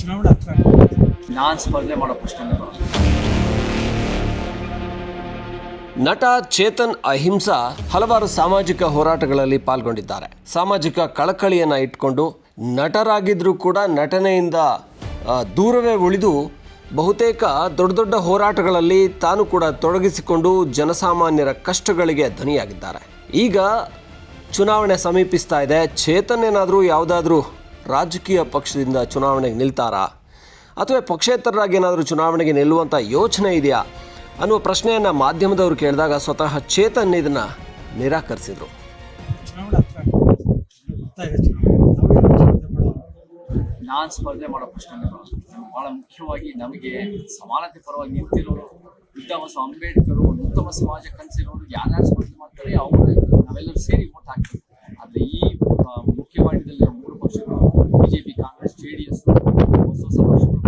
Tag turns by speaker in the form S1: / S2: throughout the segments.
S1: ಚುನಾವಣೆ ಹತ್ರ.
S2: ನಾನು ಸ್ಪರ್ಧೆ ಮಾಡೋ ಪ್ರಶ್ನೆ
S3: ನಟ ಚೇತನ್ ಅಹಿಂಸಾ ಹಲವಾರು ಸಾಮಾಜಿಕ ಹೋರಾಟಗಳಲ್ಲಿ ಪಾಲ್ಗೊಂಡಿದ್ದಾರೆ. ಸಾಮಾಜಿಕ ಕಳಕಳಿಯನ್ನು ಇಟ್ಕೊಂಡು ನಟರಾಗಿದ್ದರೂ ಕೂಡ ನಟನೆಯಿಂದ ದೂರವೇ ಉಳಿದು ಬಹುತೇಕ ದೊಡ್ಡ ದೊಡ್ಡ ಹೋರಾಟಗಳಲ್ಲಿ ತಾನು ಕೂಡ ತೊಡಗಿಸಿಕೊಂಡು ಜನಸಾಮಾನ್ಯರ ಕಷ್ಟಗಳಿಗೆ ಧ್ವನಿಯಾಗಿದ್ದಾರೆ ಈಗ ಚುನಾವಣೆ ಸಮೀಪಿಸ್ತಾ ಇದೆ. ಚೇತನ್ ಏನಾದರೂ ಯಾವುದಾದ್ರೂ ರಾಜಕೀಯ ಪಕ್ಷದಿಂದ ಚುನಾವಣೆಗೆ ನಿಲ್ತಾರಾ? ಅಥವಾ ಪಕ್ಷೇತರರಾಗಿ ಏನಾದರೂ ಚುನಾವಣೆಗೆ ನಿಲ್ಲುವಂಥ ಯೋಚನೆ ಇದೆಯಾ? ಅನ್ನುವ ಪ್ರಶ್ನೆಯನ್ನು ಮಾಧ್ಯಮದವರು ಕೇಳಿದಾಗ ಸ್ವತಃ ಚೇತನ್ ಇದನ್ನು ನಿರಾಕರಿಸಿದರು.
S2: ನಾನು ಸ್ಪರ್ಧೆ ಮಾಡೋ ಪ್ರಶ್ನೆ ಬಹಳ ಮುಖ್ಯವಾಗಿ ನಮಗೆ ಸಮಾನತೆ ಪರವಾಗಿ ನಿಂತಿರೋರು ಉತ್ತಮ ಸ್ವ ಅಂಬೇಡ್ಕರ್ ಒಂದು ಉತ್ತಮ ಸಮಾಜ ಕನಸಿರೋರು ಯಾರ್ಯಾರು ಸ್ಪರ್ಧೆ ಮಾಡ್ತಾರೆ ಅವರು ನಾವೆಲ್ಲರೂ ಸೇರಿ ಓಟ್ ಹಾಕ್ತೀವಿ. ಆದರೆ ಈ BJP Congress J D S ಹೊಸ ಹೊಸ ಪಕ್ಷಗಳು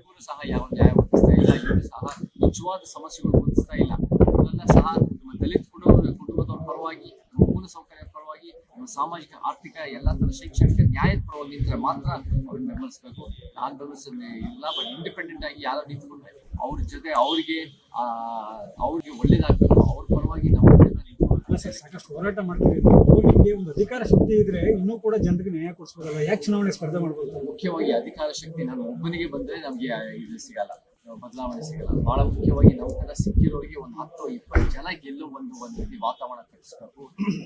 S2: ಇವರು ಸಹ ಯಾವ ನ್ಯಾಯ ಒದಗಿಸ್ತಾ ಇಲ್ಲ, ಇವರು ಸಹ ನಿಜವಾದ ಸಮಸ್ಯೆಗಳು ಒದಗಿಸ್ತಾ ಇಲ್ಲ. ಇವನ್ನ ಸಹ ದಲಿತ ಕುಟುಂಬ, ಕುಟುಂಬದವರ ಪರವಾಗಿ, ಮೂಲ ಮೂಲಸೌಕರ್ಯ ಪರವಾಗಿ ಸಾಮಾಜಿಕ, ಆರ್ಥಿಕ ಎಲ್ಲ ಥರ ಶೈಕ್ಷಣಿಕ ನ್ಯಾಯದ ಪರವಾಗಿ ನಿಂತರೆ ಮಾತ್ರ ಅವ್ರನ್ನ ಬೆಂಬಲಿಸಬೇಕು. ನಾನು ಬೆಂಬಲಿಸೋದೇ ಇಲ್ಲ ಬಟ್ ಇಂಡಿಪೆಂಡೆಂಟ್ ಆಗಿ ಯಾರು ನಿಂತ್ಕೊಂಡ್ರೆ ಅವ್ರ ಜೊತೆ ಅವರಿಗೆ ಅವ್ರಿಗೆ ಒಳ್ಳೇದಾಗಬೇಕು, ಅವ್ರ ಪರವಾಗಿ ನಾವು ನಿಂತ್ಕೊಂಡು
S1: ಅಲ್ಲ ಸರ್ ಸಾಕಷ್ಟು ಹೋರಾಟ ಮಾಡ್ತೀವಿ ನಿಮಗೆ ಒಂದು ಅಧಿಕಾರ ಶಕ್ತಿ ಇದ್ರೆ ಇನ್ನೂ ಕೂಡ ಜನರಿಗೆ ನ್ಯಾಯ ಕೊಡಿಸ್ಬೋದಲ್ಲ ಯಾಕೆ ಚುನಾವಣೆ ಸ್ಪರ್ಧೆ ಮಾಡ್ಬೋದು?
S2: ಮುಖ್ಯವಾಗಿ ಅಧಿಕಾರ ಶಕ್ತಿ ನಾನು ಒಬ್ಬನಿಗೆ ಬಂದ್ರೆ ನಮಗೆ ಇದು ಸಿಗಲ್ಲ. ಬದಲಾವಣೆ ಸಿಗಲ್ಲ. ಬಹಳ ಮುಖ್ಯವಾಗಿ ನೌಕರ ಸಿಕ್ಕಿರೋರಿಗೆ ಒಂದು ಹತ್ತು, ಇಪ್ಪತ್ತು ಜನ ಗೆಲ್ಲೋ ಒಂದು ಒಂದು ರೀತಿ ವಾತಾವರಣ ಕಟ್ಟಿಸ್ಬೇಕು.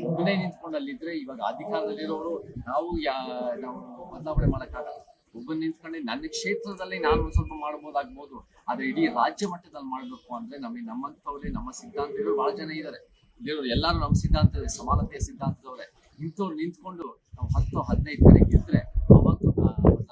S2: ಒಬ್ಬನೇ ನಿಂತ್ಕೊಂಡು ಅಲ್ಲಿದ್ರೆ ಇವಾಗ ಅಧಿಕಾರದಲ್ಲಿರೋರು ನಾವು ಯಾ, ನಾವು ಬದಲಾವಣೆ ಮಾಡೋಕ್ಕಾಗಲ್ಲ. ಒಬ್ಬ ನಿಂತ್ಕೊಂಡು ನನ್ನ ಕ್ಷೇತ್ರದಲ್ಲಿ ನಾನು ಸ್ವಲ್ಪ ಮಾಡ್ಬೋದಾಗ್ಬೋದು. ಆದ್ರೆ ಇಡೀ ರಾಜ್ಯ ಮಟ್ಟದಲ್ಲಿ ಮಾಡಬೇಕು ಅಂದ್ರೆ ನಮಗೆ ನಮ್ಮಂಥವ್ರೆ, ನಮ್ಮ ಸಿದ್ಧಾಂತಗಳು ಬಹಳ ಜನ ಇದ್ದಾರೆ ಇಲ್ಲಿರೋರು ಎಲ್ಲರೂ ನಮ್ಮ ಸಿದ್ಧಾಂತ ಸಮಾನತೆಯ ಸಿದ್ಧಾಂತದವ್ರೆ. ಇಂಥವ್ರು ನಿಂತ್ಕೊಂಡು ನಾವು ಹತ್ತು ಹದಿನೈದು ಕಡೆ ಗೆದ್ರೆ ಅವತ್ತು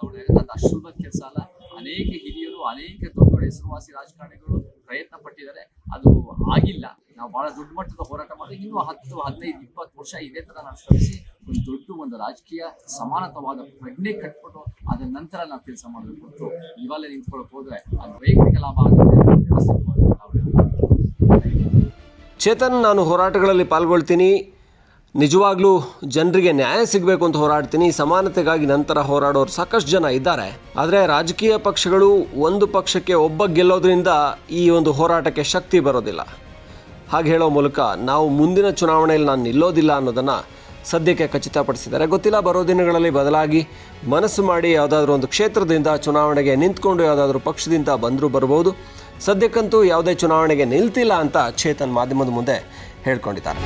S2: ಅವಳು ಅಷ್ಟು ಕೆಲಸ ಅಲ್ಲ. ಅನೇಕ ಹಿರಿಯರು, ಅನೇಕ ದೊಡ್ಡ ದೊಡ್ಡ ಹೆಸರುವಾಸಿ ರಾಜಕಾರಣಿಗಳು ಪ್ರಯತ್ನ ಪಟ್ಟಿದ್ದಾರೆ ಅದು ಆಗಿಲ್ಲ. ನಾವು ಬಹಳ ದೊಡ್ಡ ಮಟ್ಟದ ಹೋರಾಟ ಮಾಡಿ ಇನ್ನೂ ಹತ್ತು, ಹದಿನೈದು, ಇಪ್ಪತ್ತು ವರ್ಷ ಇದೇ ತರ ನಾವು ಶ್ರಮಿಸಿ ಒಂದು ದೊಡ್ಡ ಒಂದು ರಾಜಕೀಯ ಸಮಾನತವಾದ ಪ್ರಜ್ಞೆ ಕಟ್ಬಿಟ್ಟು ಅದರ ನಂತರ ನಾವು ಕೆಲಸ ಮಾಡಬೇಕು ಹೊರತು ಇವಾಗಲೇ ನಿಂತ್ಕೊಳಕ್ ಹೋದ್ರೆ ಅದು ವೈಯಕ್ತಿಕ ಲಾಭ ಆಗುತ್ತೆ ವ್ಯವಸ್ಥಿತವಾದ.
S3: ಚೇತನ್, ನಾನು ಹೋರಾಟಗಳಲ್ಲಿ ಪಾಲ್ಗೊಳ್ತೀನಿ. ನಿಜವಾಗ್ಲೂ ಜನರಿಗೆ ನ್ಯಾಯ ಸಿಗಬೇಕು ಅಂತ ಹೋರಾಡ್ತೀನಿ. ಸಮಾನತೆಗಾಗಿ ನಂತರ ಹೋರಾಡೋರು ಸಾಕಷ್ಟು ಜನ ಇದ್ದಾರೆ. ಆದರೆ ರಾಜಕೀಯ ಪಕ್ಷಗಳು ಒಂದು ಪಕ್ಷಕ್ಕೆ ಒಬ್ಬ ಗೆಲ್ಲೋದ್ರಿಂದ ಈ ಒಂದು ಹೋರಾಟಕ್ಕೆ ಶಕ್ತಿ ಬರೋದಿಲ್ಲ. ಹಾಗೆ ಹೇಳೋ ಮೂಲಕ ನಾವು ಮುಂದಿನ ಚುನಾವಣೆಯಲ್ಲಿ ನಾನು ನಿಲ್ಲೋದಿಲ್ಲ ಅನ್ನೋದನ್ನು ಸದ್ಯಕ್ಕೆ ಖಚಿತಪಡಿಸಿದ್ದಾರೆ. ಗೊತ್ತಿಲ್ಲ, ಬರೋ ದಿನಗಳಲ್ಲಿ ಬದಲಾಗಿ ಮನಸ್ಸು ಮಾಡಿ ಯಾವುದಾದ್ರೂ ಒಂದು ಕ್ಷೇತ್ರದಿಂದ ಚುನಾವಣೆಗೆ ನಿಂತ್ಕೊಂಡು ಯಾವುದಾದ್ರೂ ಪಕ್ಷದಿಂದ ಬಂದರೂ ಬರ್ಬೋದು. ಸದ್ಯಕ್ಕಂತೂ ಯಾವುದೇ ಚುನಾವಣೆಗೆ ನಿಲ್ತಿಲ್ಲ ಅಂತ ಚೇತನ್ ಮಾಧ್ಯಮದ ಮುಂದೆ ಹೇಳ್ಕೊಂಡಿದ್ದಾರೆ.